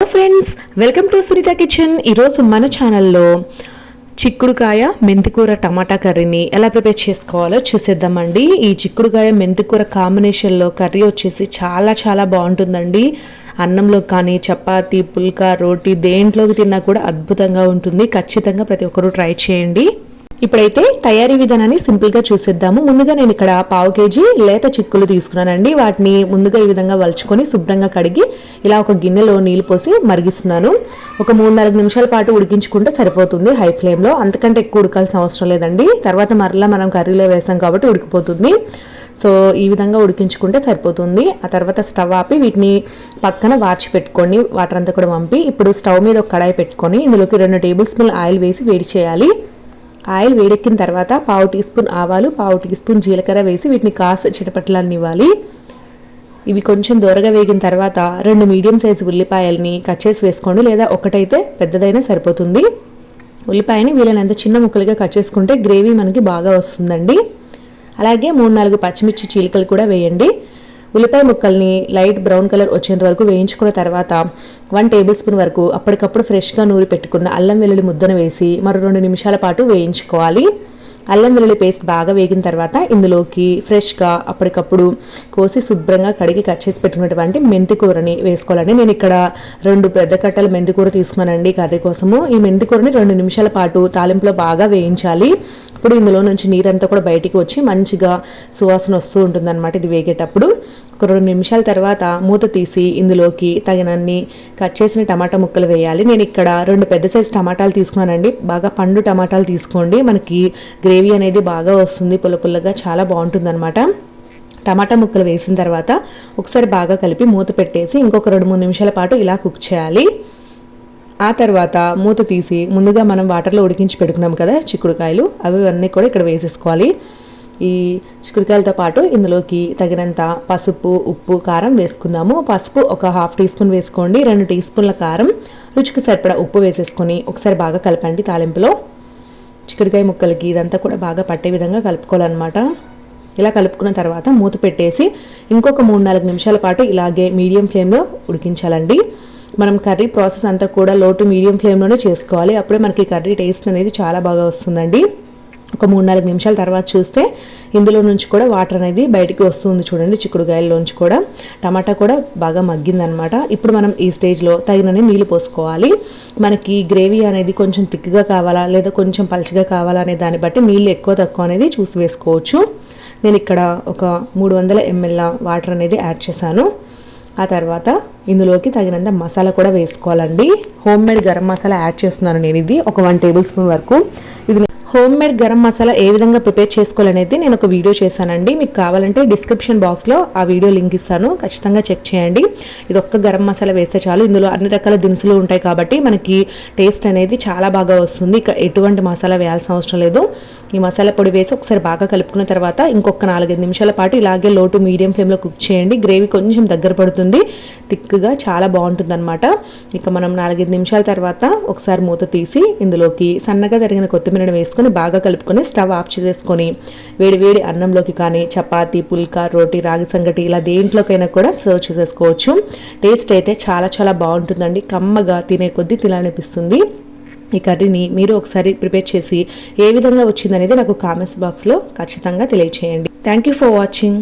Friends welcome to Sunitha kitchen ఈరోజు మన ఛానల్లో చిక్కుడుకాయ మెంతికూర టమాటా కర్రీని ఎలా ప్రిపేర్ చేసుకోవాలో చూసేద్దామండి. ఈ చిక్కుడుకాయ మెంతికూర కాంబినేషన్లో కర్రీ వచ్చేసి చాలా చాలా బాగుంటుందండి. అన్నంలో కానీ చపాతీ పుల్కా రోటీ దేంట్లోకి తిన్నా కూడా అద్భుతంగా ఉంటుంది. ఖచ్చితంగా ప్రతి ఒక్కరూ ట్రై చేయండి. ఇప్పుడైతే తయారీ విధానాన్ని సింపుల్గా చూసేద్దాము. ముందుగా నేను ఇక్కడ పావు కేజీ లేత చిక్కులు తీసుకున్నానండి. వాటిని ముందుగా ఈ విధంగా వలుచుకొని శుభ్రంగా కడిగి ఇలా ఒక గిన్నెలో నీళ్ళు పోసి మరిగిస్తున్నాను. ఒక మూడు నాలుగు నిమిషాల పాటు ఉడికించుకుంటే సరిపోతుంది హై ఫ్లేమ్లో. అంతకంటే ఎక్కువ ఉడకాల్సిన అవసరం లేదండి. తర్వాత మరలా మనం కర్రీలో వేసాం కాబట్టి ఉడికిపోతుంది. సో ఈ విధంగా ఉడికించుకుంటే సరిపోతుంది. ఆ తర్వాత స్టవ్ ఆపి వీటిని పక్కన వార్చి పెట్టుకొని వాటర్ అంతా కూడా పంపి ఇప్పుడు స్టవ్ మీద ఒక కడాయి పెట్టుకొని ఇందులోకి రెండు టేబుల్ స్పూన్ ఆయిల్ వేసి వేడి చేయాలి. ఆయిల్ వేడెక్కిన తర్వాత పావు టీ స్పూన్ ఆవాలు పావు టీ స్పూన్ జీలకర్ర వేసి వీటిని కాస్త చిటపట్లాన్ని ఇవ్వాలి ఇవి కొంచెం దూరగా వేగిన తర్వాత రెండు మీడియం సైజు ఉల్లిపాయల్ని కట్ చేసి వేసుకోండి లేదా ఒకటైతే పెద్దదైనా సరిపోతుంది. ఉల్లిపాయని వీలైనంత చిన్న ముక్కలుగా కట్ చేసుకుంటే గ్రేవీ మనకి బాగా వస్తుందండి. అలాగే మూడు నాలుగు పచ్చిమిర్చి చీలికలు కూడా వేయండి. ఉల్లిపాయ ముక్కల్ని లైట్ బ్రౌన్ కలర్ వచ్చేంత వరకు వేయించుకున్న తర్వాత వన్ టేబుల్ స్పూన్ వరకు అప్పటికప్పుడు ఫ్రెష్గా నూరి పెట్టుకున్న అల్లం వెల్లుల్లి ముద్దను వేసి మరో రెండు నిమిషాల పాటు వేయించుకోవాలి. అల్లం వెల్లుల్లి పేస్ట్ బాగా వేగిన తర్వాత ఇందులోకి ఫ్రెష్గా అప్పటికప్పుడు కోసి శుభ్రంగా కడిగి కట్ చేసి పెట్టుకున్నటువంటి మెంతికూరని వేసుకోవాలండి. నేను ఇక్కడ రెండు పెద్ద కట్టలు మెంతికూర తీసుకున్నానండి కర్రీ కోసము. ఈ మెంతికూరని రెండు నిమిషాల పాటు తాలింపులో బాగా వేయించాలి. ఇప్పుడు ఇందులో నుంచి నీరంతా కూడా బయటికి వచ్చి మంచిగా సువాసన వస్తూ ఉంటుందన్నమాట ఇది వేగేటప్పుడు. ఒక రెండు నిమిషాల తర్వాత మూత తీసి ఇందులోకి తగినన్ని కట్ చేసిన టమాటా ముక్కలు వేయాలి. నేను ఇక్కడ రెండు పెద్ద సైజు టమాటాలు తీసుకున్నానండి. బాగా పండు టమాటాలు తీసుకోండి. మనకి గ్రేవీ అనేది బాగా వస్తుంది. పుల్ల పుల్లగా చాలా బాగుంటుంది టమాటా ముక్కలు వేసిన తర్వాత ఒకసారి బాగా కలిపి మూత పెట్టేసి ఇంకొక రెండు మూడు నిమిషాల పాటు ఇలా కుక్ చేయాలి. ఆ తర్వాత మూత తీసి ముందుగా మనం వాటర్లో ఉడికించి పెట్టుకున్నాం కదా చిక్కుడుకాయలు అవి అన్నీ కూడా ఇక్కడ వేసేసుకోవాలి. ఈ చిక్కుడుకాయలతో పాటు ఇందులోకి తగినంత పసుపు ఉప్పు కారం వేసుకుందాము. పసుపు ఒక హాఫ్ టీ స్పూన్ వేసుకోండి. రెండు టీ స్పూన్ల కారం రుచికి సరిపడా ఉప్పు వేసేసుకొని ఒకసారి బాగా కలపండి తాలింపులో. చిక్కుడుకాయ ముక్కలకి ఇదంతా కూడా బాగా పట్టే విధంగా కలుపుకోవాలన్నమాట. ఇలా కలుపుకున్న తర్వాత మూత పెట్టేసి ఇంకొక మూడు నాలుగు నిమిషాల పాటు ఇలాగే మీడియం ఫ్లేమ్లో ఉడికించాలండి. మనం కర్రీ ప్రాసెస్ అంతా కూడా లోటు మీడియం ఫ్లేమ్లోనే చేసుకోవాలి. అప్పుడే మనకి కర్రీ టేస్ట్ అనేది చాలా బాగా వస్తుందండి. ఒక మూడు నాలుగు నిమిషాల తర్వాత చూస్తే ఇందులో నుంచి కూడా వాటర్ అనేది బయటికి వస్తుంది చూడండి చిక్కుడుకాయల్లోంచి కూడా. టమాటా కూడా బాగా మగ్గిందనమాట ఇప్పుడు మనం ఈ స్టేజ్లో తగినన్ని నీళ్ళు పోసుకోవాలి. మనకి గ్రేవీ అనేది కొంచెం థిక్గా కావాలా లేదా కొంచెం పలుచగా కావాలా అనే దాన్ని బట్టి నీళ్ళు ఎక్కువ తక్కువ అనేది చూసి వేసుకోవచ్చు. నేను ఇక్కడ ఒక మూడు వందల ఎంఎల్ వాటర్ అనేది యాడ్ చేశాను. ఆ తర్వాత ఇందులోకి తగినంత మసాలా కూడా వేసుకోవాలండి. Homemade garam masala add చేస్తున్నాను నేను ఇది ఒక వన్ టేబుల్ స్పూన్ వరకు. ఇది హోమ్ మేడ్ గరం మసాలా ఏ విధంగా ప్రిపేర్ చేసుకోవాలనేది నేను ఒక వీడియో చేశానండి. మీకు కావాలంటే డిస్క్రిప్షన్ బాక్స్లో ఆ వీడియో లింక్ ఇస్తాను. ఖచ్చితంగా చెక్ చేయండి. ఇది ఒక్క గరం మసాలా వేస్తే చాలు. ఇందులో అన్ని రకాల దినుసులు ఉంటాయి కాబట్టి మనకి టేస్ట్ అనేది చాలా బాగా వస్తుంది. ఇక ఎటువంటి మసాలా వేయాల్సిన అవసరం లేదు. ఈ మసాలా పొడి వేసి ఒకసారి బాగా కలుపుకున్న తర్వాత ఇంకొక నాలుగైదు నిమిషాల పాటు ఇలాగే లో టు మీడియం ఫ్లేమ్లో కుక్ చేయండి. గ్రేవీ కొంచెం దగ్గర పడుతుంది. థిక్గా చాలా బాగుంటుంది అనమాట ఇక మనం నాలుగైదు నిమిషాల తర్వాత ఒకసారి మూత తీసి ఇందులోకి సన్నగా తరిగిన కొత్తిమీరను వేసుకొని బాగా కలుపుకొని స్టవ్ ఆఫ్ చేసేసుకొని వేడి వేడి అన్నంలోకి కానీ చపాతీ పుల్కా రోటీ రాగి సంగటి ఇలా దేంట్లోకైనా కూడా సర్వ్ చేసేసుకోవచ్చు. టేస్ట్ అయితే చాలా చాలా బాగుంటుందండి. కమ్మగా తినే కొద్దీ తినాలనిపిస్తుంది. ఈ కర్రీని మీరు ఒకసారి ప్రిపేర్ చేసి ఏ విధంగా వచ్చిందనేది నాకు కామెంట్స్ బాక్స్లో ఖచ్చితంగా తెలియచేయండి. Thank you for watching